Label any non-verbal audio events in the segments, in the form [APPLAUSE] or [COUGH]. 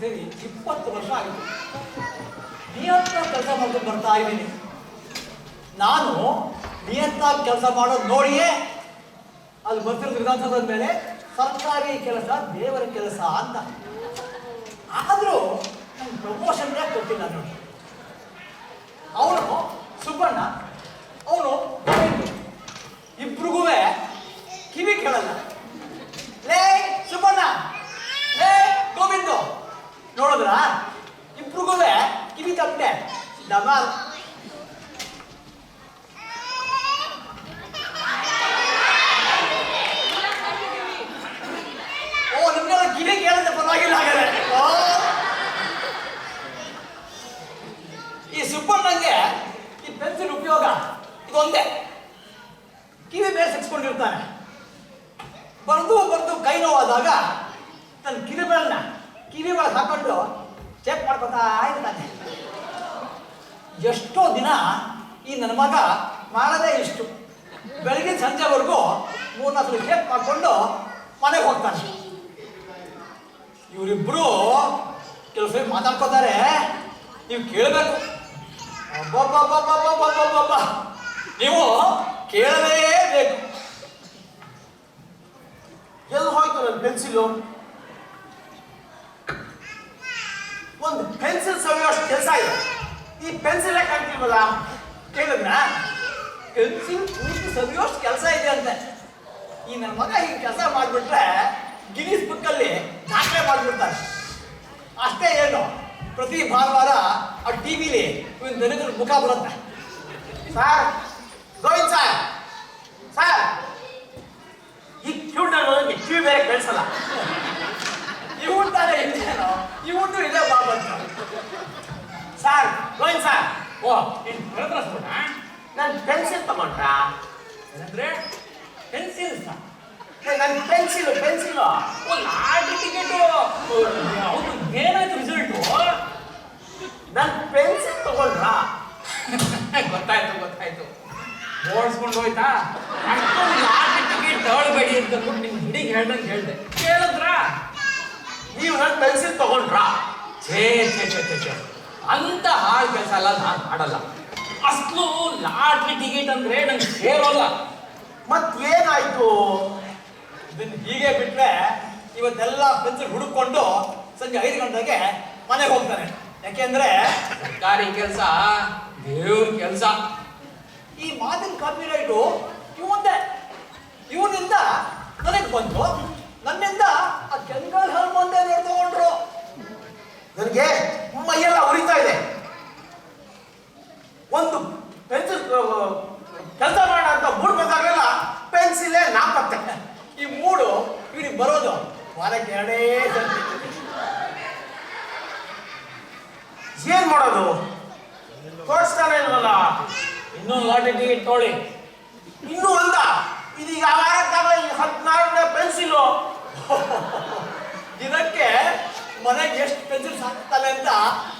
ಸೇರಿ ಇಪ್ಪತ್ತು ವರ್ಷ ಆಗಿದೆ. ನಿಯತ್ತ ಕೆಲಸ ಮಾಡ್ಕೊಂಡು ಬರ್ತಾ ಇದ್ದೀನಿ. ನಾನು ನಿಯತ್ತ ಕೆಲಸ ಮಾಡೋದು ನೋಡಿಯೇ ಅಲ್ಲಿ ಬರ್ತಿರೋ ವಿಧಾನಸೌಧದ ಮೇಲೆ ಸರ್ಕಾರಿ ಕೆಲಸ, ದೇವರ ಕೆಲಸ ಅಂತ. ಆದರೂ ನಂಗೆ ಪ್ರಮೋಷನ್ ಕೊಟ್ಟಿಲ್ಲ ನೋಡಿ. ಅವನು ಕೆಲಸ ಇದೆ ಈ ಪೆನ್ಸಿಲ್ ಕಾಣ್ತಿಲ್ವಲ್ಲ ಕೇಳಿದ್ನ? ಪೆನ್ಸಿಲ್ ಪೂರ್ತಿ ಸವಿಯೋಷ್ಟು ಕೆಲಸ ಇದೆ ಅಂತೆ ಈ ನನ್ನ ಮಗ ಹೀಗೆ ಕೆಲಸ ಮಾಡಿಬಿಟ್ರೆ ಗಿನೀಸ್ ಬುಕ್ಕಲ್ಲಿ ದಾಖಲೆ ಮಾಡಿಬಿಡ್ತಾರೆ ಅಷ್ಟೇ ಏನು, ಪ್ರತಿ ಭಾನುವಾರ ಆ ಟಿ ವಿಲಿ ಇವನ್ ನನಗ್ರ ಮುಖ ಬರುತ್ತೆ. Sir Govind sir. ಸರ್. ಈ ನನಗೆ ಕಿವಿ ಬೇರೆ ಕೇಳಿಸಲ್ಲ. ಇವು ತಾನೇ ಇದೇನೋ ಇವನು ಇದೇ ಬಾಬಂತ ಸರ್ ಗೋವಿಂದ್ ಸರ್. ಓ ನೀನು ಬರದ್ರಸ್ಬಿಡ ನನ್ನ ಪೆನ್ಸಿಲ್ ತಗೊಂಡ್ರಾ? ಏನಂದ್ರೆ ಪೆನ್ಸಿಲ್ ನನ್ನ ಪೆನ್ಸಿಲ್ ಪೆನ್ಸಿಲ್ ಓ ಲಾಟ್ರಿ ಟಿಕೆಟ್. ಹೌದು ಏನಾಯ್ತು ರಿಸಲ್ಟು ನನ್ನ ಪೆನ್ಸಿಲ್ ತಗೊಂಡ್ರಾ? [LAUGHS] ಗೊತ್ತಾಯ್ತು ಗೊತ್ತಾಯ್ತು. ಓಡಿಸ್ಕೊಂಡು ಹೋಯ್ತಾ? ಅಷ್ಟೊಂದು ಲಾಟ್ರಿ ಟಿಕೆಟ್ ತಗೊಳ್ಬೇಡಿ ಅಂತ ಅಂದ್ಬಿಟ್ಟು ನಿಮ್ ಹಿಡಿಗೆ ಹೇಳ್ದಂಗೆ ಹೇಳ್ದೆ. ಕೇಳಿದ್ರಾ? ನೀವು ನನ್ನ ಪೆನ್ಸಿಲ್ ತಗೊಂಡ್ರಾ? ಛೇ ಛೇ ಛೇ ಛೇ ಛೇ. ಅಂತ ಹಾಳು ಕೆಲಸ ಅಲ್ಲ ನಾನು ಮಾಡಲ್ಲ. ಅಷ್ಟು ಲಾಟ್ರಿ ಟಿಕೆಟ್ ಅಂದ್ರೆ ನಂಗೆ ಸೇರೋಲ್ಲ. ಮತ್ತೇನಾಯ್ತು ಇದನ್ನ ಹೀಗೆ ಬಿಟ್ರೆ ಇವತ್ತೆಲ್ಲ ಪೆನ್ಸಿಲ್ ಹುಡುಕೊಂಡು ಸಂಜೆ ಐದು ಗಂಟೆಗೆ ಮನೆಗೆ ಹೋಗ್ತಾನೆ ಯಾಕೆಂದ್ರೆ ಸರ್ಕಾರಿ ಕೆಲಸ, ದೇವ್ರ ಕೆಲಸ. ಈ ಮಾತಿನ ಕಾಪಿ ರೈಟು ಇವಂದೆ ಇವನಿಂದ ನನಗೆ ಬಂತು ನನ್ನಿಂದ ಆ ಕೆಂಗಲ್ ಹನುಮಂದೆ ತಗೊಂಡ್ರು. ನನಗೆ ಮೈಯೆಲ್ಲ ಉರಿತಾ ಇದೆ. ಒಂದು ಪೆನ್ಸಿಲ್ ಕೆಲಸ ಮಾಡೋಣ ಅಂತ ಮೂಡ್ ಬಂದಾಗಲೆಲ್ಲ ಪೆನ್ಸಿಲೇ ನಾಪತ್ತೆ. ಈ ಮೂಡು ಇವನಿಗೆ ಬರೋದು ವಾರಕ್ಕೆ ಎರಡೇ ಏನ್ ಮಾಡೋದು? ತೋರಿಸ್ತಾನೆ ಇಲ್ವಲ್ಲ? ಇನ್ನೊಂದು ಲಾಟಿ ಟಿಕೆಟ್ ತೊಗೊಳ್ಳಿ ಇನ್ನೂ ಒಂದ? ಇದೀಗ ವಾರಕ್ಕಾಗಲ್ಲ ಈ ಹದಿನಾರನೇ ಪೆನ್ಸಿಲು. [LAUGHS] ದಿನಕ್ಕೆ ಮನೆಗೆ ಎಷ್ಟು ಪೆನ್ಸಿಲ್ ಸಾಕ್ತಾನೆ ಅಂತ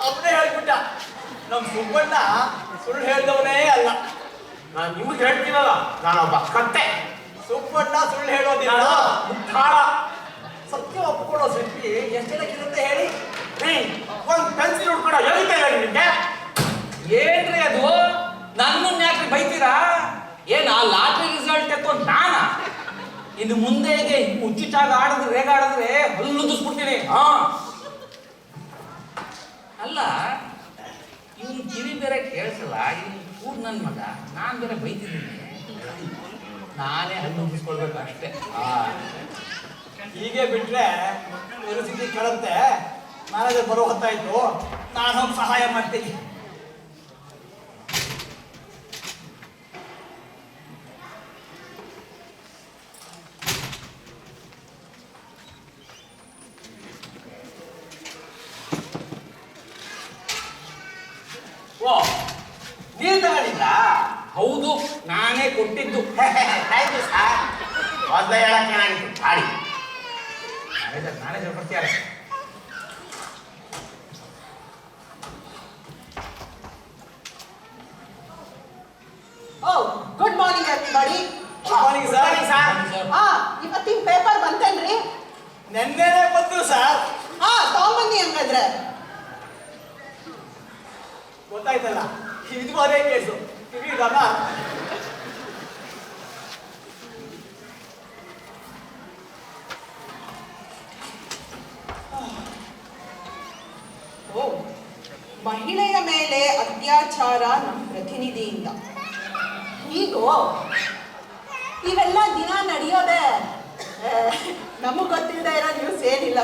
ಅವನೇ ಹೇಳ್ಬಿಟ್ಟ. ನಮ್ಮ ಸುಬ್ಬಣ್ಣ ಸುಳ್ಳು ಹೇಳಿದವನೇ ಅಲ್ಲ. ನಾನು ನಿಮ್ಗೆ ಹೇಳ್ತೀನಲ್ಲ ನಾನೊಬ್ಬ ಕತ್ತೆ. ಸುಬ್ಬಣ್ಣ ಸುಳ್ಳು ಹೇಳೋದಿಲ್ಲ. ಮುಟ್ಟಾಳ ಸತ್ಯ ಒಪ್ಕೊಳ್ಳೋ ಸಿಪ್ಪಿ ಎಷ್ಟು ಜನಕ್ಕಿರುತ್ತೆ ಹೇಳಿ? ಒಂದ್ ಪೆನ್ಸಿಲ್ ಹುಡ್ಕೊಡ ಹೇಳ್ತಾ ಹೇಳಿ ನಿಮಗೆ. ಏನ್ರಿ ಅದು? ನನ್ನನ್ನ ಯಾಕೆ ಬೈತೀರಾ? ಏನ್ ಆ ಲಾಟ್ರಿ ರಿಸಲ್ಟ್ ಎತ್ತೋ ನಾನ? ಇನ್ನು ಮುಂದೆಗೆ ಹುಚ್ಚುಚ್ಚಾಗ ಆಡಿದ್ರೆ ಹೇಗಾಡಿದ್ರೆ ಹಲ್ಲು ದುಸ್ಬಿಡ್ತೀನಿ ಹಾ. ಅಲ್ಲ, ಇವನು ಕಿವಿ ಬೇರೆ ಕೇಳಿಸಲ್ಲ, ಇವನು ಕೂಡ ನನ್ನ ಮಗ. ನಾನು ಬೇರೆ ಬೈತಿದ್ದೀನಿ. ನಾನೇ ಹಣ್ಣು ಮುಗಿಸ್ಕೊಳ್ಬೇಕು ಅಷ್ಟೇ. ಹೀಗೆ ಬಿಟ್ರೆ ಪರಿಸ್ಥಿತಿ ಕೇಳುತ್ತೆ. ಮ್ಯಾನೇಜರ್ ಬರೋ ಹೊತ್ತಾಯ್ತು. ನಾನು ಸಹಾಯ ಮಾಡ್ತೀನಿ ಓ ನೀವು ತಗೊಂಡಿದ್ದ ಹೌದು ನಾನೇ ಕೊಟ್ಟಿದ್ದು ಥ್ಯಾಂಕ್ ಯು ಸರ್ ಮೊದಲ ಹೇಳಕ್ಕೆ ಏನಾಗಿತ್ತು ಗಾಡಿ ಮ್ಯಾನೇಜರ್ ಮ್ಯಾನೇಜರ್ ಬರ್ತಿದ್ದಾರೆ ಓ good morning everybody good morning sir ಆ ಇವತ್ತಿನ ಪೇಪರ್ ಬಂತೇನ್ರಿ? ನೆನ್ನೆನೆ ಬಂತು ಸರ್ ಹಾ ತಗೊಂಬನ್ನಿ ಹಂಗಾದ್ರೆ. ಗೊತ್ತಾಯ್ತಲ್ಲ? ಇದು ಅದೇ ಕೇಸು. ಕಿವಿಡಲ್ಲ ಓ ಮಹಿಳೆಯ ಮೇಲೆ ಅತ್ಯಾಚಾರ ನಮ್ಮ ಪ್ರತಿನಿಧಿಯಿಂದ. ಹೀಗೋ? ಇವೆಲ್ಲ ದಿನ ನಡೆಯೋದೆ ನಮಗ್ ಗೊತ್ತಿಲ್ಲದೆ ಇರೋ ನ್ಯೂಸ್ ಏನಿಲ್ಲ.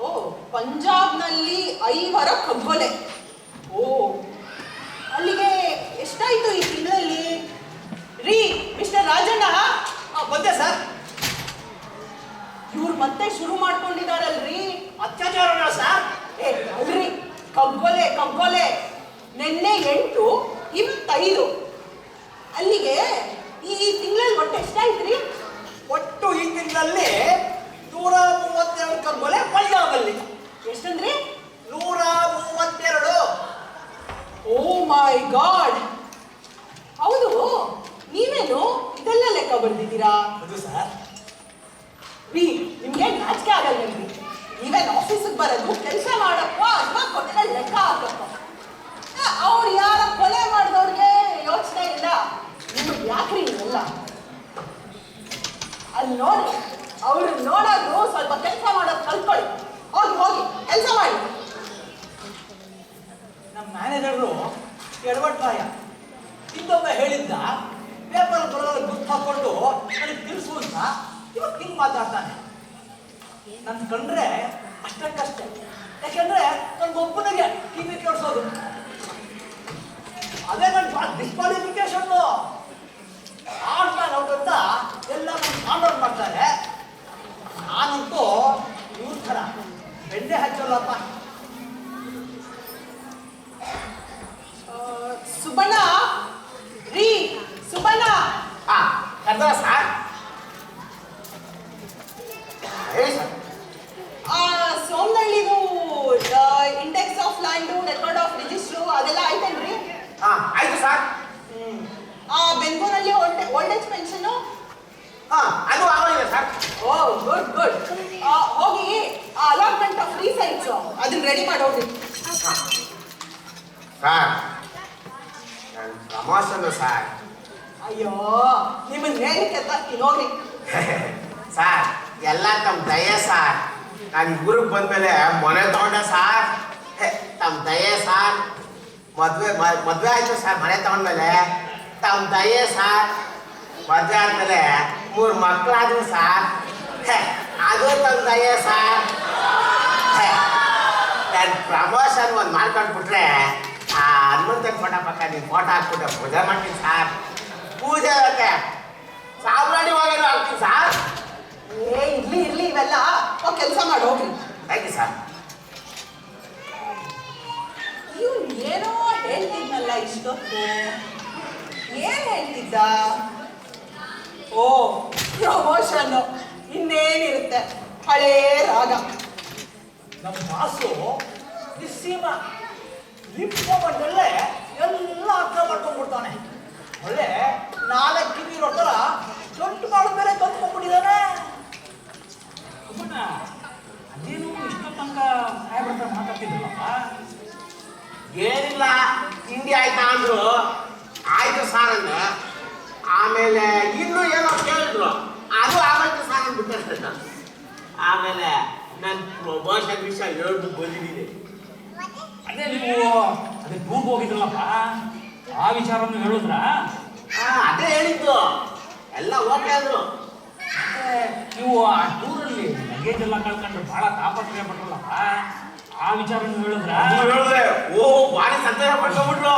ಓ, ಪಂಜಾಬ್ನಲ್ಲಿ ಐವರ ಕಗ್ಗೊಲೆ ಓ, ಅಲ್ಲಿಗೆ ಎಷ್ಟಾಯ್ತು ಈ ತಿಂಗಳಲ್ಲಿ? ರೀ, ಮಿಸ್ಟರ್ ರಾಜಣ್ಣ? ಗೊತ್ತೆ ಸರ್. ಇವ್ರು ಮತ್ತೆ ಶುರು ಮಾಡ್ಕೊಂಡಿದಾರಲ್ರಿ. ಅತ್ಯಾಚಾರನ ಸರ್. ಏ ಅಲ್ರಿ ಕಗ್ಗೊಲೆ ಕಗ್ಗೊಲೆ ನಿನ್ನೆ ಎಂಟು ಇವತ್ತೈದು ಅಲ್ಲಿಗೆ ಈ ತಿಂಗಳಲ್ಲಿ ಒಟ್ಟು ಎಷ್ಟಾಯ್ತ್ರಿ? ಒಟ್ಟು ಈ ತಿಂಗಳಲ್ಲಿ ನೂರ ಮೂವತ್ತೆರಡು ಕಗ್ಗೊಲೆ ಪಂಜಾಬಲ್ಲಿ ಎಷ್ಟಂದ್ರಿ? ನೂರ ಮೂವತ್ತೆರಡು. Oh my god! ಹೌದು ನೀವೇನು ಇದೆಲ್ಲ ಲೆಕ್ಕ ಬರ್ದಿದ್ದೀರಾ? ಅದು ಸರ್. ರೀ ನಿಮ್ಗೆ ನಾಚಿಕೆ ಆಗಲ್ಲ ನೀವೇನು ಆಫೀಸಿಗೆ ಬರೋದು ಕೆಲಸ ಮಾಡಪ್ಪ ಅಥವಾ ಕೊಟ್ಟ ಲೆಕ್ಕ ಹಾಕಕ್ಕೋ ಅವ್ರು ಯಾರ ಕೊಲೆ ಮಾಡಿದವ್ರಿಗೆ ಯೋಚನೆ ಇಲ್ಲ. ನಿಮಗೆ ಯಾಕ್ರಿ ಇಲ್ಲ ಅಲ್ಲಿ ನೋಡಿ, ಅವ್ರು ನೋಡೋದು ಸ್ವಲ್ಪ ಕೆಲಸ ಮಾಡೋದು ಕಲ್ತ್ಕೊಳ್ಳಿ. ಹೋಗಿ ಹೋಗಿ, ಕೆಲಸ ಮಾಡಿ. ನಮ್ಮ ಮ್ಯಾನೇಜರು ಎಡವಟ್ರಾಯ ಇನ್ನೊಬ್ಬ ಹೇಳಿದ್ದ, ಪೇಪರ್ ಬರೋದ್ರಲ್ಲಿ ಗುರ್ತು ಹಾಕೊಂಡು ನನಗೆ ತಿಳಿಸು ಅಂತ. ಇವತ್ತು ಹಿಂಗೆ ಮಾತಾಡ್ತಾನೆ. ನನ್ನ ಕಂಡ್ರೆ ಅಷ್ಟಕ್ಕಷ್ಟೇ. ಯಾಕೆಂದ್ರೆ ನನ್ಗೊಬ್ಬನಿಗೆ ಕಿವಿ ಕೇಳಿಸೋದು ಅದೇ ನನ್ನ ಡಿಸ್ಕ್ವಾಲಿಫಿಕೇಶನ್ ಆಡ್ತಾನೆ ಅವ್ರಂತ ಎಲ್ಲ ಆರ್ಡರ್ ಮಾಡ್ತಾರೆ. ನಾನಂತೂ ಇವ್ರ ಥರ ಬೆಣ್ಣೆ ಹಚ್ಚಲ್ಲಪ್ಪ. ಆ, ಸುಬಣ್ಣ ರೀ ಸುಬಣ್ಣ. ಹಾ ಕರ್ದ ಸರ್. ಹೇಳಿ ಸರ್. ಆ ಸೋಮನಹಳ್ಳಿದು index of land record of register ಅದೆಲ್ಲ ಆಯ್ತೇನ್ರಿ? ಹಾ ಆಯ್ತು ಸರ್ ಆ ಬೆಂಗಳೂರಲ್ಲಿ ಓಲ್ಡ್ ಏಜ್ ಪೆನ್ಷನ್ ಹಾ ಅದು ಆಗೋದಿಲ್ಲ ಸರ್ ಓ ಗುಡ್ ಗುಡ್ ಹೋಗಿ ಆ ಅಲಾಟ್ಮೆಂಟ್ ಆಫ್ ಫ್ರೀ ಸೈಟ್ಸ್ ಅದನ್ನ ರೆಡಿ ಮಾಡಿ ಹೋಗಿ. ಸರ್ ಪ್ರಮೋಷನ್ ಸರ್ ಅಯ್ಯೋ ನಿಮ್ಮನ್ನ ಹೇಳಕ್ಕೆ ತರ್ತೀನಿ ಹೋಗಿ. [LAUGHS] ಸರ್ ಎಲ್ಲ ತಮ್ಮ ದಯೆ ಸರ್ ನಾನು ಊರಿಗೆ ಬಂದ್ಮೇಲೆ ಮೊನೆ ತಗೊಂಡೆ ಸರ್ ತಮ್ಮ ದಯೆ ಸರ್ ಮದ್ವೆ ಮದುವೆ ಆಯ್ತು ಸರ್, ಮನೆ ತಗೊಂಡ್ಮೇಲೆ. ತಮ್ಮ ದಯೆ ಸಾರ್, ಮದ್ವೆ ಆದ್ಮೇಲೆ ಮೂರು ಮಕ್ಕಳಾದ್ರು ಸಾರ್. ಅದು ತಮ್ಮ ದಯೆ ಸರ್. ನನ್ನ ಪ್ರಮೋಷನ್ ಒಂದು ಮಾಡ್ಕೊಂಡ್ಬಿಟ್ರೆ, ಆ ಹನುಮಂತನ ಫೋಟೋ ಪಕ್ಕ ನೀವು ಫೋಟೋ ಹಾಕ್ಬಿಟ್ಟು ಪೂಜೆ ಮಾಡ್ತೀನಿ ಸಾರ್. ಪೂಜೆ ಸಾಂಬ್ರಾಣಿ ಹೋಗಿರೋ ಹಾಕ್ತೀನಿ ಸರ್ ಏ ಇರ್ಲಿ ಇರ್ಲಿ ಇವೆಲ್ಲ ಹೋಗಿ ಕೆಲಸ ಮಾಡಿ ಹೋಗ್ರಿ ಥ್ಯಾಂಕ್ ಯು ಸರ್ ಇವ್ನು ಏನೋ ಹೇಳ್ತಿದ್ನಲ್ಲ ಇಷ್ಟೊತ್ತು ಏನ್ ಹೇಳ್ತಿದ್ದ ಓ ಪ್ರಮೋಷನ್ ಇನ್ನೇನಿರುತ್ತೆ? ಹಳೇ ರಾಗ. ನಮ್ಮ ಬಾಸು ನಿಸ್ಸೀಮ ಲಿಪ್ ಮೊಮೆಂಟಲ್ಲೇ ಎಲ್ಲ ಅರ್ಥ ಮಾಡ್ಕೊಂಡ್ಬಿಡ್ತಾನೆ. ಒಳ್ಳೆ ನಾಲ್ಕು ಕಿವಿ ಥರ ದೊಡ್ಡ ಮಾಡೋ ಮೇಲೆ ತಂದ್ಕೊಂಡ್ಬಿಟ್ಟಿದ್ದಾನೆ ಅದೇನು ಇಷ್ಟ ತನಕ ಸಾಹೇಬ್ರ ಮಾತಾಡ್ತಿದ್ರಲ್ಲಪ್ಪ? ಏನಿಲ್ಲ ತಿಂಡಿ ಆಯ್ತಾ ಅಂದ್ರು? ಆಯ್ತು ಸರ್ ಆಮೇಲೆ ಇನ್ನೂ ಏನೋ ಕೇಳಿದ್ರು. ಅದು ಆಗೋಯ್ತು ಸರ್ ಅಂದ್ಬಿಟ್ಟೆ ಆಮೇಲೆ ನನ್ನ ಪ್ರಮೋಷನ್ ವಿಷಯ ಹೇಳ್ದು ಬಂದಿದ್ದೀನಿ. ಅದೇ ನೀವು ಅದೇ ಟೂರ್ಗೆ ಹೋಗಿದ್ರಲ್ಲಪ್ಪ? ಆ ವಿಚಾರವನ್ನು ಹೇಳಿದ್ರ? ಹಾ ಅದೇ ಹೇಳಿದ್ದು. ಎಲ್ಲ ಓಕೆ ಆದ್ರು ನೀವು ಆ ಟೂರಲ್ಲಿ ಲಗೇಜ್ ಎಲ್ಲ ಕಳ್ಕೊಂಡು ಬಹಳ ತಾಪತ್ರಯ ಪಟ್ರಲ್ಲಪ್ಪ? ಆ ವಿಚಾರವನ್ನು ಹೇಳಿದ್ರ? ಹೇಳಿದ್ರೆ ಓ ಭಾರಿ ಸಂತೋಷ ಪಡ್ಕೊಂಡ್ಬಿಟ್ರು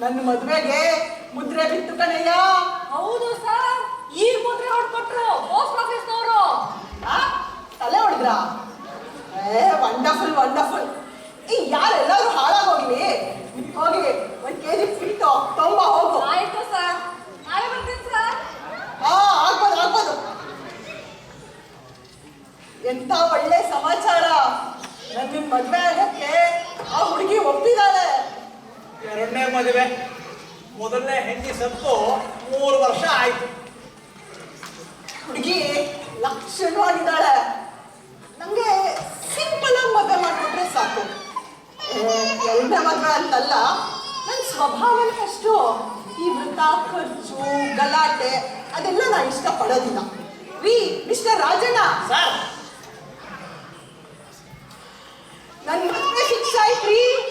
ನನ್ನ ಮದುವೆಗೆ ಮುದ್ರೆ ಬಿತ್ತು ಕಣಯ್ಯ. ಹೌದು ಸರ್ ಈ ಮುದ್ರೆ ಹೊಡ್ಕೊಟ್ರು ಪೋಸ್ಟ್ ಆಫೀಸ್ನವರು ತಲೆ ಹೊಡೆದ್ರ? ಏ ವಂಡರ್ಫುಲ್ ವಂಡರ್ಫುಲ್ ಈ ಯಾರೆಲ್ಲರೂ ಹಾಳಾಗೋಗ್ಲಿ. ಹೋಗಿ ಒಂದ್ ಕೆಜಿ ಫಿಟ್ಟು ತುಂಬ ಹೋಗು. ಆಯ್ತು ಸರ್. ನಾಳೆ ಬರ್ತೀನಿ ಸರ್. ಹಾ ಆಗ್ಬೋದು ಆಗ್ಬೋದು. ಎಂತ ಒಳ್ಳೆ ಸಮಾಚಾರ. ನನ್ನ ಮದುವೆ ಆಗಕ್ಕೆ ಆ ಹುಡುಗಿ ಒಪ್ಪಿದಾಳೆ. ಎರಡನೇ ಮದುವೆ. ಮೊದಲನೇ ಹೆಂಡತಿ ಸತ್ತು ಮೂರು ವರ್ಷ ಆಯ್ತು. ಹುಡುಗಿ ಲಕ್ಷಣವಾಗಿದ್ದಾಳೆ. ನಂಗೆ ಸಿಂಪಲ್ ಆಗಿ ಮದುವೆ ಮಾಡ್ಕೊಂಡ್ರೆ ಸಾಕು. ಎರಡನೇ ಮದುವೆ ಅಂತಲ್ಲ ನನ್ನ ಸ್ವಭಾವನೇ ಅಷ್ಟು. ಈ ವೃತ್ತ ಖರ್ಚು ಗಲಾಟೆ ಅದೆಲ್ಲ ನಾನು ಇಷ್ಟಪಡೋದಿಲ್ಲ. ವಿ ಮಿಸ್ಟರ್ ರಾಜಣ್ಣ. ಸರ್. ನನ್ನ ಮದುವೆ ಫಿಕ್ಸ್ ಆಯ್ತು congratulation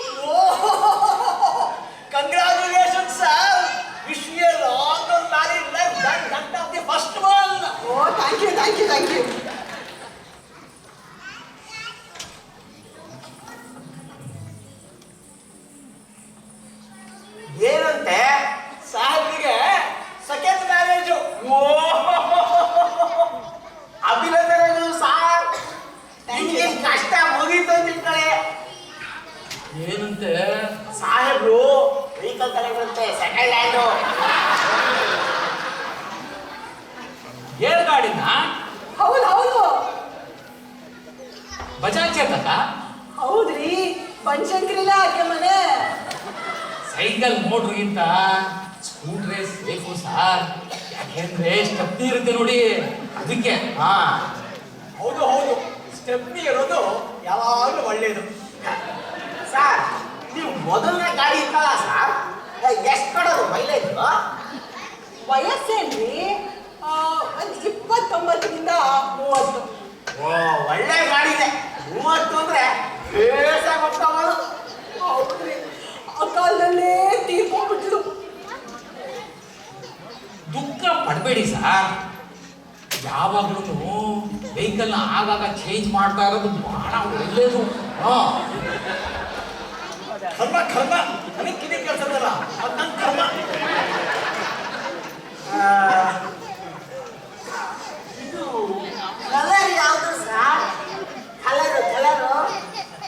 on O thank you thank you thank you ಏನಂತೆ? ಸಾಹೇಬ್ರಿಗೆ ಸೆಕೆಂಡ್ ಮ್ಯಾರೇಜು ಓ! ಅಭಿನಂದನೆಗಳು ಸಾರ್ ನಿಮ್ಗೆ ಕಷ್ಟ ಮುಗೀತು ಅಂತ ಇಟ್ಕೊಳ್ಳಿ. ಏನಂತೆ? ಸಾಹೇಬ್ರು ವೆಹಿಕಲ್ ತಗೊಂಡ್ರಂತೆ ಸೆಕೆಂಡ್ ಹ್ಯಾಂಡು ಗಾಡಿನ ಹೌದು ಹೌದು. ಬಜಾಜ್ ಚೇತಕ? ಹೌದ್ರಿ ಬನಶಂಕರಿಲ್ಲ ಆಕೆ ಮನೆ. ಸೈಕಲ್ ಮೋಟ್ರಿಗಿಂತ ಸ್ಕೂಟ್ರೇ ಬೇಕು ಸಾರ್. ಯಾಕೆಂದ್ರೆ ಸ್ಟೆಪ್ನಿ ಇರುತ್ತೆ ನೋಡಿ ಅದಕ್ಕೆ. ಹಾ. ಹೌದು ಹೌದು. ಸ್ಟೆಪ್ನಿ ಇರೋದು ಯಾವಾಗಲೂ ಒಳ್ಳೇದು. ಸರ್ ನೀವು ಮೊದಲನೇ ಗಾಡಿ ಇತ್ತಲ್ಲ ಸರ್? ಎಷ್ಟು ಕೊಡೋದು ಮೈಲೇಜ್? ವಯಸ್ಸೇನ್ರಿ? ಆ, ಒಂದ್ ಇಪ್ಪತ್ತೊಂಬತ್ತರಿಂದ ಮೂವತ್ತು. ಓ ಒಳ್ಳೆ ಇದೆ ಮೂವತ್ತು ಅಂದ್ರೆ ಬೇಸಾಗಿ ಹೋಗ್ತಾವಳು ಆ ಕಾಲದಲ್ಲೇ ತೀರ್ಕೊಂಡ್ಬಿಟ್ಲು ದುಃಖ ಪಡಬೇಡಿ ಸರ್. ಯಾವಾಗ್ಲೂ ವೆಹಿಕಲ್ ಆಗಾಗ ಚೇಂಜ್ ಮಾಡ್ತಾ ಇರೋದು ಬಹಳ ಒಳ್ಳೇದು. ಕರ್ಮ ಕರ್ಮ. ನನಗೆ ಕಿವಿ ಕೆಲಸದಲ್ಲ ಅದು ನನ್ನ ಕರ್ಮ ಆ, ಇದು ಕಲರ್ ಯಾವುದು ಸರ್ ಕಲರು ಕಲರು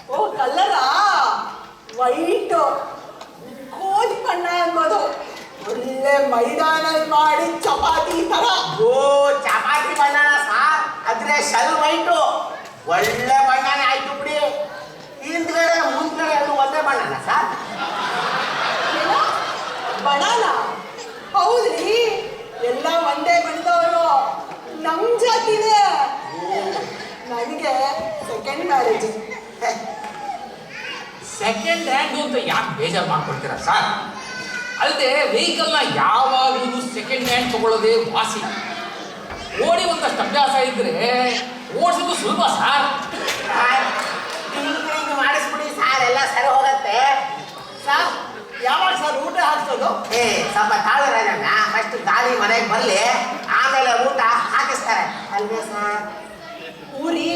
ಓ ಕಲ್ಲರಾ ವೈಟ್ ಕೋಳಿ ಬಣ್ಣ ಅನ್ಬೋದು ಒಳ್ಳೆ ಮೈದಾನಲ್ಲಿ ಮಾಡಿ ಚಪಾತಿ ಓ ಚಪಾತಿ ಬಣ್ಣನ ಸಾರ್. ಅದ್ರೆ ಶಲ್ ವೈಟು ಒಳ್ಳೆ ಬಣ್ಣನೇ ಆಯ್ತು ಬಿಡಿ. ಹಿಂದ್ಗಡೆ ಮುಂದ್ಗಡೆ ಅದು ಒಂದೇ ಬಣ್ಣನ ಸಾರ್? ಬನಾನ ಹೌದ್ರಿ. ಎಲ್ಲ ಒಂದೇ ಬಣ್ಣದವರು. ನಮ್ ಜಾತಿನೇ. ನನಗೆ ಸೆಕೆಂಡ್ ಮ್ಯಾರೇಜ್ ಸೆಕೆಂಡ್ ಹ್ಯಾಂಡ್ ಅಂತ ಯಾಕೆ ಬೇಜಾರು ಮಾಡ್ಕೊಳ್ತೀರಾ ಸರ್? ಅಲ್ಲದೆ ವೆಹಿಕಲ್ನ ಯಾವಾಗಲೂ ಸೆಕೆಂಡ್ ಹ್ಯಾಂಡ್ ತಗೊಳ್ಳೋದೇ ವಾಸಿ ಓಡಿ ಒಂದಷ್ಟು ಅಭ್ಯಾಸ ಇದ್ರೆ ಓಡಿಸೋದು ಸುಲಭ ಸಾರ್. ಮಾಡಿಸ್ಬಿಡಿ ಸಾರ್ ಎಲ್ಲ ಸರಿ ಹೋಗತ್ತೆ. ಸರ್ ಯಾವಾಗ ಸರ್ ಊಟ ಹಾಕ್ಸೋದು? ಏ ಸ್ವಲ್ಪ ತಾಳು ರಾಜಣ್ಣ ಫಸ್ಟ್ ಗಾಳಿ ಮನೆಗೆ ಬರಲಿ ಆಮೇಲೆ ಊಟ ಹಾಕಿಸ್ತಾರೆ. ಅಲ್ವೇ ಸರ್? ಊರಿ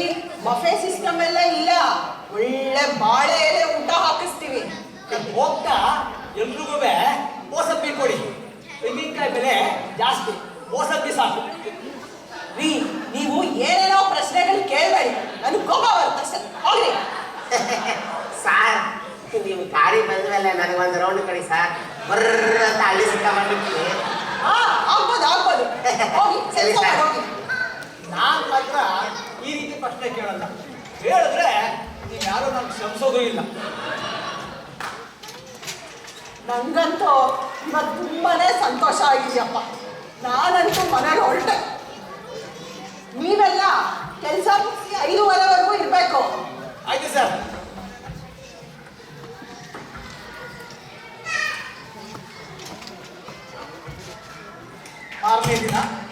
ಬಫೆ ಸಿಸ್ಟಮ್ ಎಲ್ಲ ಇಲ್ಲ. ಒಳ್ಳೆ ಬಾಳೆ ಎಲೆ ಊಟ ಹಾಕಿಸ್ತೀವಿ. ಹೋಗ್ತಾ ಎಲ್ರಿಗೂ ಮೋಸಂಬಿ ಕೊಡಿ ತೆಂಗಿನಕಾಯಿ ಬೆಲೆ ಜಾಸ್ತಿ. ಮೋಸಂಬಿ ಸಾಕು. ರೀ ನೀವು ಏನೇನೋ ಪ್ರಶ್ನೆಗಳು ಕೇಳಬೇಡಿ. ನನಗೆ ಕೋಪ ಬರುತ್ತೆ. ಹೋಗ್ರಿ. [LAUGHS] ಸಾರ್ ನೀವು ಗಾಡಿ ನಂಗೆ ಒಂದು ರೌಂಡ್ ಕಡಿ ಸರ್. ಬರ್ರ ಅಂತ ಹಳ್ಳಿ ಸಿಕ್ಕಾಬಿಟ್ಟು ಆಗ್ಬೋದು ಆಗ್ಬೋದು. ಹೋಗಿ [LAUGHS] ಸರಿ ಸರ್. ಹೋಗಿ. ನಾನು ಮಾತ್ರ ಈ ರೀತಿ ಪ್ರಶ್ನೆ ಕೇಳಲ್ಲ. ಹೇಳಿದ್ರೆ ನೀವು ಯಾರು ನಾನು ಕ್ಷಮಿಸೋದು ಇಲ್ಲ. ನಂಗಂತೂ ಇವತ್ತು ತುಂಬಾನೇ ಸಂತೋಷ ಆಗಿದೆಯಪ್ಪ. ನಾನಂತೂ ಮನೆಗೆ ಹೊರಟೆ. ನೀವೆಲ್ಲ ಕೆಲಸ ಮುಗಿಸಿ ಐದೂವರೆವರೆಗೂ ಇರಬೇಕು. ಆಯ್ತು ಸರ್. ಆರನೇ ದಿನ.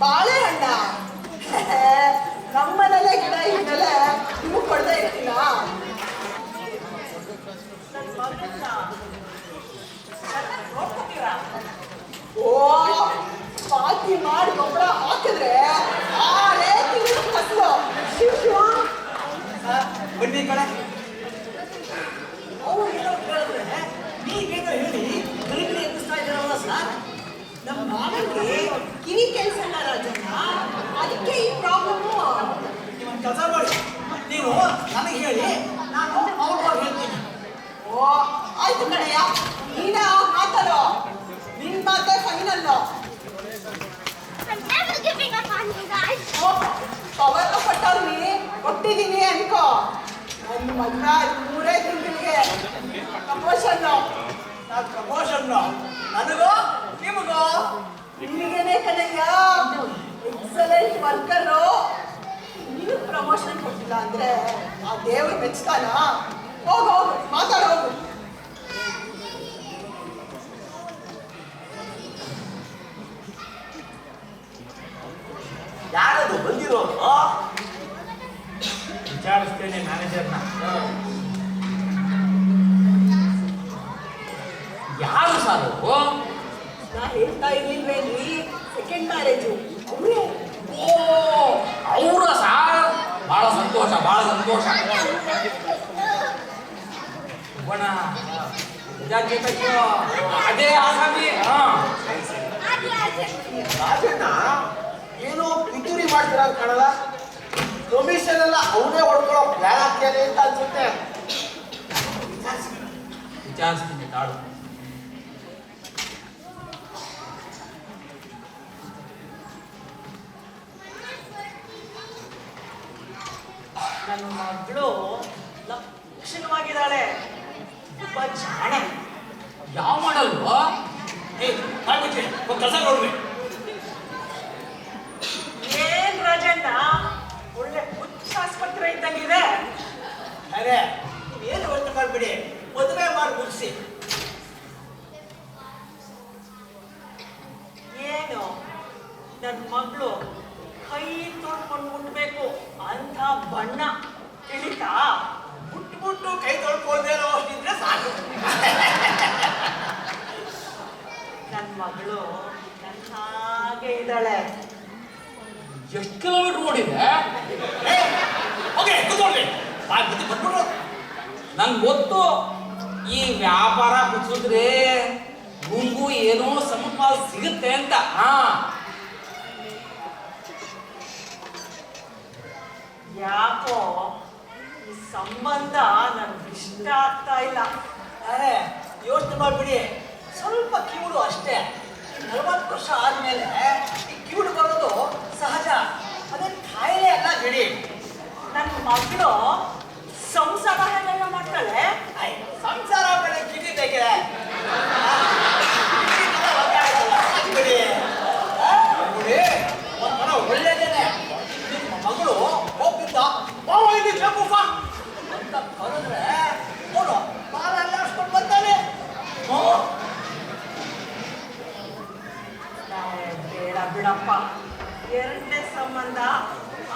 ಬಾಳೆಹಣ್ಣ ನಮ್ಮನೆಲ್ಲೇ ಗಿಡ ಇದ್ಮೇಲೆ ನಿಮಗೆ ಕೊಡದೆ ಇರ್ತೀನ ನನ್ನ ಮಗನ್ನ ಚೆನ್ನಾಗ್ ನೋಡ್ಕೊತೀರಾ? ಓ ಪಾತಿ ಮಾಡಿ ಗೊಬ್ಬರ ಹಾಕಿದ್ರೆ ಆರೇ ತಿಂಗಳು ಫಸಲು ಶಿವ ಶಿವ ಸರ್, ಬನ್ನಿ ಈ ಕಡೆ ಅವ್ರು ಏನೋ ಕೇಳಿದ್ರೆ ನೀವೇನೋ ಹೇಳಿ ಗರಿಗರಿ ಎಬ್ಬಿಸ್ತಾ ಇದ್ದೀರಲ್ಲ ಸರ್ ನಮ್ಮ ಮಾವನಿಗೆ ಕೆಲಸ ಕೇಳಿಸಲ್ಲ ರಾಜಣ್ಣ. ಅದಕ್ಕೆ ಈ ಪ್ರಾಬ್ಲಮ್ಮು ಇವನ್ ಕೆಲಸ ಮಾಡಿ. ನೀವು ನನಗೆ ಹೇಳಿ ನಾನು ಅವ್ರ ಹೇಳ್ತೀನಿ. ಓ ಆಯ್ತು ಕಣಯ್ಯ. ನೀನೇ ಮಾತಾಡೋ ನಿನ್ ಮಾತೇ ಫೈನಲ್. ಪವರ್ ಕೊಟ್ಟವ್ರಿ ಕೊಟ್ಟಿದ್ದೀನಿ ಅನ್ಕೋ. ನನ್ನ ಮಗ ಮೂರೇ ತಿಂಗಳಿಗೆ ಪ್ರಮೋಷನ್ ಪ್ರಮೋಷನ್ ನನಗೋ ನಿಮಗೋ? ನಿಮಗೇನೆ ಕಣಯ್ಯ? ಎಕ್ಸಲೆಂಟ್ ವರ್ಕರು ನಿನಗೆ ಪ್ರಮೋಷನ್ ಕೊಟ್ಟಿಲ್ಲ ಅಂದ್ರೆ ಆ ದೇವ್ರು ಮೆಚ್ತಾನ? ಹೋಗು ಹೋಗು ಮಾತಾಡ ಹೋಗು. ಯಾರದು ಬಂದಿರೋ ವಿಚಾರಿಸ್ತೇನೆ ಮ್ಯಾನೇಜರ್ನ ಯಾರು ಸರ್? ನಾ ಹೇಳ್ತಾ ಇರ್ಲಿಲ್ವೇನ್ರಿ ಸೆಕೆಂಡ್ ಮ್ಯಾರೇಜು ಅವ್ರೇ ಓ ಅವರ ಸಾರ್. ಬಹಳ ಸಂತೋಷ ಬಹಳ ಸಂತೋಷ. ಬಣ ಅದೇ ಆಸಾಮಿ? ಹಾ. ರಾಜಣ್ಣ ಏನೋ ಪಿತೂರಿ ಮಾಡ್ತೀರ ಕಾಣಲ್ಲ? ಕಮಿಷನ್ ಎಲ್ಲ ಅವನೇ ಹೊಡ್ಕೊಳ್ಳೋ ಪ್ಲಾನ್ ಹಾಕ್ಯಾನೆ ಅಂತ ಅನ್ಸುತ್ತೆ. ವಿಚಾರಿಸ್ತೀನಿ ತಾಳು. ನನ್ನ ಮಗಳು ಲಕ್ಷಣವಾಗಿದ್ದಾಳೆ ತುಂಬ ಜಾಣೆ. ಯಾವ ಮಾಡಲ್ವ ಏ ಮಾಡ್ಬಿಟ್ರಿ ಒಂದು ಕೆಲಸ ನೋಡ್ಬೇಕು. ಏನ್ ರಾಜಣ್ಣ? ಒಳ್ಳೆ ಹುಚ್ಚ ಆಸ್ಪತ್ರೆ ಇದ್ದಂಗಿದೆ. ಅರೆ ಏನು ಯೋಚನೆ ಮಾಡ್ಬಿಡಿ. ಮದುವೆ ಮಾಡಿ ಮುಗಿಸಿ. ಏನು? ನನ್ನ ಮಗಳು ಕೈ ತೊಳ್ಕೊಂಡು ಅಂತ ಬಣ್ಣ ತಿಳಿತಾ ಬುಟ್ಟು ಕೈ ತೊಳ್ಕೊಳ್ದೇ ಅಷ್ಟಿದ್ರೆ ಸಾಕು. ನನ್ನ ಮಗಳು ನನ್ನ ಹಾಗೆ ಇದ್ದಾಳೆ. ಎಷ್ಟು ಕಿಲೋಮೀಟರ್ ಓಡಿದೆ? ಓಕೆ ಕೂತ್ಕೊಳ್ಳಿ. ಬಾಯ್ ಬುದ್ಧಿ ಬಂದ್ಬಿಡು. ನಂಗೆ ಗೊತ್ತು, ಈ ವ್ಯಾಪಾರ ಕುಸಿದ್ರೆ ಗುಂಗು ಏನೋ ಸಮಪಾಲ್ ಸಿಗುತ್ತೆ ಅಂತ. ಹಾ. ಯಾಕೋ ಈ ಸಂಬಂಧ ನನ್ಗೆ ಇಷ್ಟ ಆಗ್ತಾ ಇಲ್ಲ. ಅರೆ, ಯೋಚನೆ ಮಾಡಿಬಿಡಿ. ಸ್ವಲ್ಪ ಕಿವುಡು ಅಷ್ಟೇ. ನಲವತ್ತು ವರ್ಷ ಆದಮೇಲೆ ಈ ಕಿವುಡು ಬರೋದು ಸಹಜ. ಅದೇ ಕಾಯಿಲೆ ಅಲ್ಲ ಬಿಡಿ. ನನ್ನ ಮಗಳು ಸಂಸಾರ ಹೇಗೆಲ್ಲ ಮಾಡ್ತಾಳೆ. ಸಂಸಾರ ಬೆಳೆ ಕಿವಿ ಬೇಕಿದೆ. ಬಿಡಪ್ಪ. ಎರಡನೇ ಸಂಬಂಧ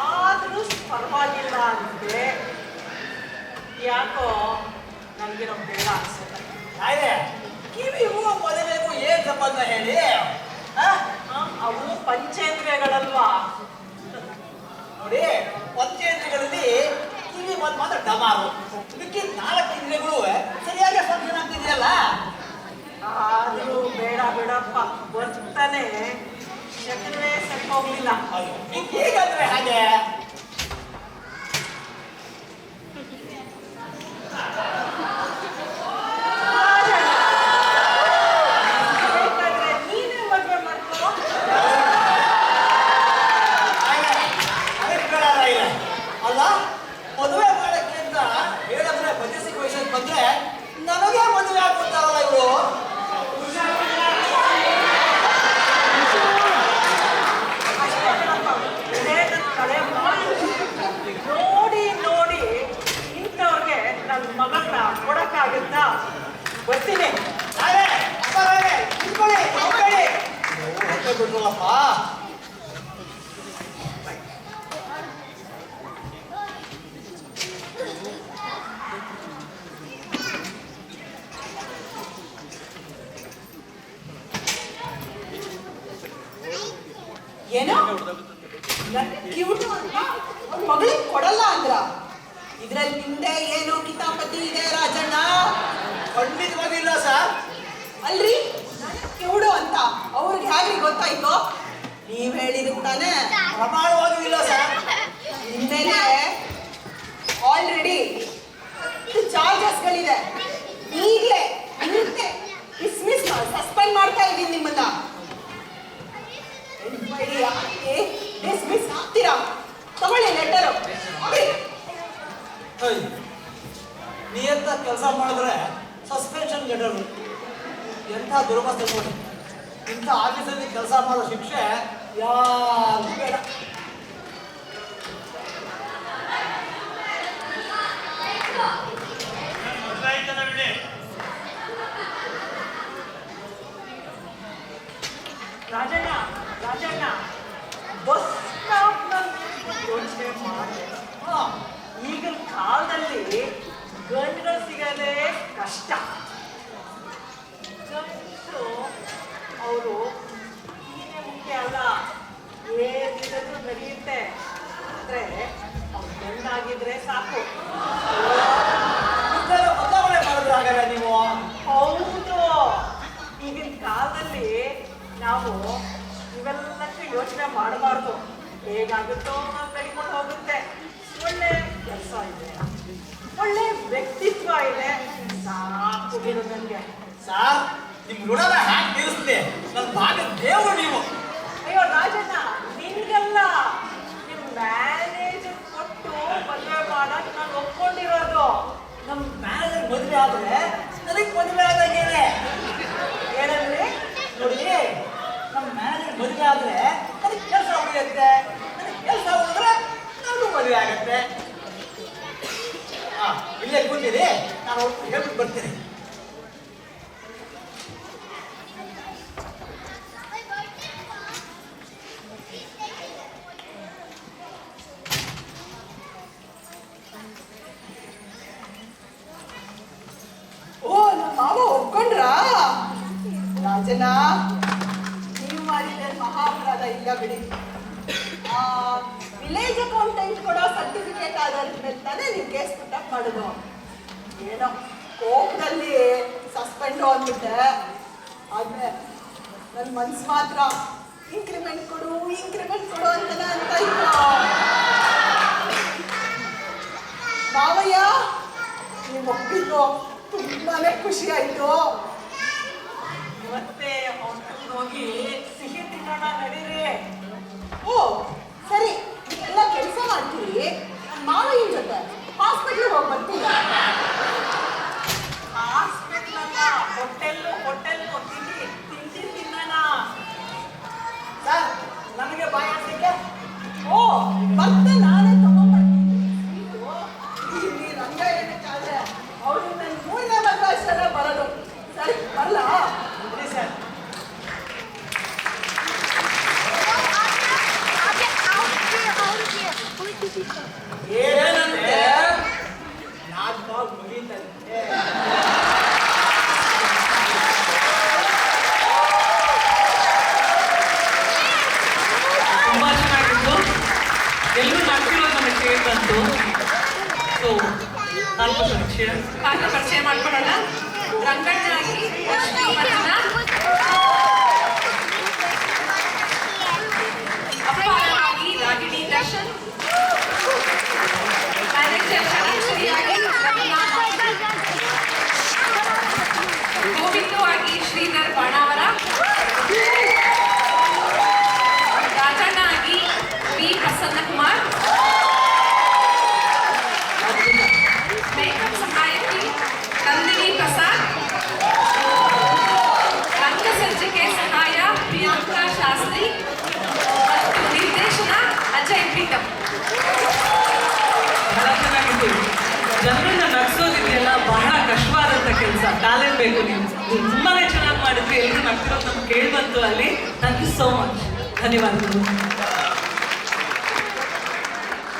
ಆದರೂ ಪರವಾಗಿಲ್ಲ ಅಂದರೆ ಯಾಕೋ ನನಗಿರೋ ಬೇಡ ಅನ್ಸುತ್ತೆ. ಕಿವಿ ಹೂವ ಮೊದಲೇಗೂ ಏನು ಸಂಬಂಧ ಹೇಳಿ? ಅವು ಪಂಚೇಂದ್ರಿಯಗಳಲ್ವಾ? ನೋಡಿ ಪಂಚೇಂದ್ರಿಯಗಳಲ್ಲಿ ಕಿವಿ ಮಾತ್ರ ಡಮಾರು ಇದಕ್ಕೆ ನಾಲ್ಕು ಇಂದ್ರಿಯಗಳು ಸರಿಯಾಗಿ ಫಂಕ್ಷನ್ ಆಗ್ತಿದೆ. ಹೋಗ್ಲಿಲ್ಲ ಅದು ಹೇಗಂದ್ರೆ ಹಾಗೆ ಬೇಕಾದ್ರೆ ನೀನೇ ಮದ್ವೆ ಮಾಡ್ಕೋ ಹಾಗೆ ಅದಕ್ಕೆ ಬೇಡ ಇಲ್ಲ ಅಲ್ಲ ಮದುವೆ ಮಾಡಕ್ಕೆ ಅಂತ ಹೇಳಿದ್ರೆ ಬಜೆಟ್ ವಯಸ್ಸಲ್ಲಿ ಬಂದ್ರೆ ನನಗೆ ಮದುವೆ ಆಗ್ಬಿಡ್ತಾರಲ್ಲ ಇವರು ಅಷ್ಟೇ ಕಣಪ್ಪ. ಇದೇ ನನ್ ಕಡೆ ಮಾತು. ನೋಡಿ ನೋಡಿ ಇಂಥವ್ರಿಗೆ ನನ್ನ ಮಗಳನ್ನ ಕೊಡಕ್ಕಾಗುತ್ತಾ ಬರ್ತೀನಿ ಹಾಗೆ ಅಪ್ಪರೇ, ನಿಂತ್ಕೊಳ್ಳಿ, ಹೋಗ್ಬೇಡಿ. ನೀವು ಹೊಟ್ಟೆ ಬಿಟ್ರಲ್ಲಪ್ಪ ಏನೋ ಕ್ಯೂಟ್ ಅಂತ ಅವ್ನ್ ಮಗಳಿಗೆ ಕೊಡಲ್ಲ ಅಂದ್ರ ಇದ್ರಲ್ಲಿ ನಿಮ್ದೆ ಏನೋ ಕಿತಾಪತಿ ಇದೆ ರಾಜಣ್ಣ ಖಂಡಿತವಾಗಿ ಇಲ್ಲ ಸರ್ ಅಲ್ರಿ ಕಿವುಡು ಅಂತ ಅವ್ರಿಗೆ ಹೇಗೆ ಗೊತ್ತಾಯ್ತು ನೀವ್ ಹೇಳಿದಕ್ ತಾನೇ ಪ್ರಮಾಣವಾಗಿ ಇಲ್ಲ ಸರ್ ನಿಮ್ಮೇಲೆ ಆಲ್ರೆಡಿ ಚಾರ್ಜಸ್ಗಳಿದೆ ಈಗಲೇ ನಿನ್ನೆ ಡಿಸ್ಮಿಸ್ ಸಸ್ಪೆಂಡ್ ಮಾಡ್ತಾ ಇದ್ದೀನಿ ನಿಮ್ಮನ್ನ ಎನ್ಕ್ವೈರಿ ಯಾಕೆ ಡಿಸ್ಮಿಸ್ ಆಗ್ತೀರಾ ತಗೊಳ್ಳಿ ಲೆಟರು ಏಯ್, ನಿಯತ್ತ ಕೆಲಸ ಮಾಡಿದ್ರೆ ಸಸ್ಪೆನ್ಷನ್ ಲೆಟರ್ ಎಂಥ ದುರ್ಬಸ್ಥೆ ನೋಡಿ. ಇಂಥ ಆಫೀಸಲ್ಲಿ ಕೆಲಸ ಮಾಡೋ ಶಿಕ್ಷೆ ಯಾರು ಬೇಡ. ರಾಜಣ್ಣ ರಾಜಣ್ಣ. ಬಸ್ ಸ್ಟಾಪ್ ಯೋಚನೆ ಮಾಡಿ. ಹಾ, ಈಗಿನ ಕಾಲದಲ್ಲಿ ಗಂಡುಗಳು ಸಿಗದೆ ಕಷ್ಟ. ಗಂಡಸು ಅವರು ಏನೇ ಮುಖ್ಯ ಅಲ್ಲ ಏನಿದ್ರು ನಡೆಯುತ್ತೆ. ಆದ್ರೆ ಅವ್ರು ಗಂಡಾಗಿದ್ರೆ ಸಾಕು. ಬದಲಾವಣೆ ನೀವು? ಹೌದು. ಈಗಿನ ಕಾಲದಲ್ಲಿ ನಾವು ಇವೆಲ್ಲಕ್ಕೂ ಯೋಚನೆ ಮಾಡಬಾರ್ದು. ಹೇಗಾಗುತ್ತೋ ನಾವು ನಡ್ಕೊಂಡು ಹೋಗುತ್ತೆ. ಒಳ್ಳೆ ಕೆಲಸ ಇದೆ ಒಳ್ಳೆ ವ್ಯಕ್ತಿತ್ವ ಇದೆ. ಸಾಕು ಬಿಡು ನನಗೆ ಸರ್ ನಿಮ್ ಋಣನ ಹ್ಯಾಕ್ ತೀರಿಸ್ಲಿ ನನ್ನ ಭಾಗ ದೇವರು ನೀವು. ಅಯ್ಯೋ ರಾಜಣ್ಣ ನಿನ್ಗೆಲ್ಲ ನಿಮ್ ಮ್ಯಾನೇಜರ್ ಕೊಟ್ಟು ಮದುವೆ ಮಾಡಕ್ ನಾನು ಒಪ್ಕೊಂಡಿರೋದು. ನಮ್ಮ ಮ್ಯಾನೇಜರ್ ಮದುವೆ ಆದ್ರೆ ನನಗೆ ಮದುವೆ ಆದಾಗೇನೆ ಏನಂದ್ರೆ ನೋಡಿ ನಮ್ಮ ಮ್ಯಾನೇಜರ್ ಮದುವೆ ಆದ್ರೆ ನನಗೆ ಕೆಲಸ ಉಳಿಯುತ್ತೆ. ನನಗೆ ಕೆಲಸ ಉಳಿದ್ರೆ ನನಗೂ ಮದುವೆ ಆಗುತ್ತೆ. ಇಲ್ಲೇ ಕೂತಿರಿ, ನಾನು ಹೇಳ್ಬಿಟ್ಟು ಬರ್ತೀನಿ. ಓ ನಮ್ಮ ಮಾವ ಒಪ್ಕೊಂಡ್ರಾ? ರಾಜನ ನೀವು ಮಾಡಿದ್ರೆ ಮಹಾಪರಾಧ ಇಲ್ಲ ಬಿಡಿ. ವಿಲೇಜ್ ಅಕೌಂಟೆಂಟ್ ಕೊಡೋ ಸರ್ಟಿಫಿಕೇಟ್ ಆಧಾರದ ಮೇಲೆ ನೀವು ಕೇಸ್ ಮಾಡೋದು ಏನೋ ಕೋಪದಲ್ಲಿ ಸಸ್ಪೆಂಡು ಅಂದ್ಬಿಟ್ಟೆ ಆದ್ರೆ ನನ್ನ ಮನ್ಸು ಮಾತ್ರ ಇನ್ಕ್ರಿಮೆಂಟ್ ಕೊಡು ಇನ್ಕ್ರಿಮೆಂಟ್ ಕೊಡು ಅಂತಾನೆ ಅಂತ ಇತ್ತು. ಮಾವಯ್ಯ ನೀವು ಒಪ್ಪಿದ್ದು ತುಂಬಾನೇ ಖುಷಿ ಆಯ್ತು. ಮತ್ತೆ ಹೋಗಿ ಸಿಹಿ ತಿನ್ನೋಣ ನಡೀರಿ. ಓ ಸರಿ ಎಲ್ಲ ಕೆಲಸ ಮಾಡ್ತೀರಿ. ಮಾವಯ್ಯ ಮಾವಯ್ಯನ ಜೊತೆ. ಹಾಸ್ಪಿಟ್ಲಿಗೆ ಹೋಗಿ ಬರ್ತೀನಿ ಟ್ಯಾಲೆಂಟ್ ಬೇಕು ನೀವು ತುಂಬಾನೇ ಚೆನ್ನಾಗಿ ಮಾಡಿದ್ರಿ. ಎಲ್ಲರೂ ನಗ್ತಿರೋದು ನಮ್ಗೆ ಕೇಳಿ ಬಂತು ಅಲ್ಲಿ. ಥ್ಯಾಂಕ್ ಯು ಸೋ ಮಚ್ ಧನ್ಯವಾದಗಳು.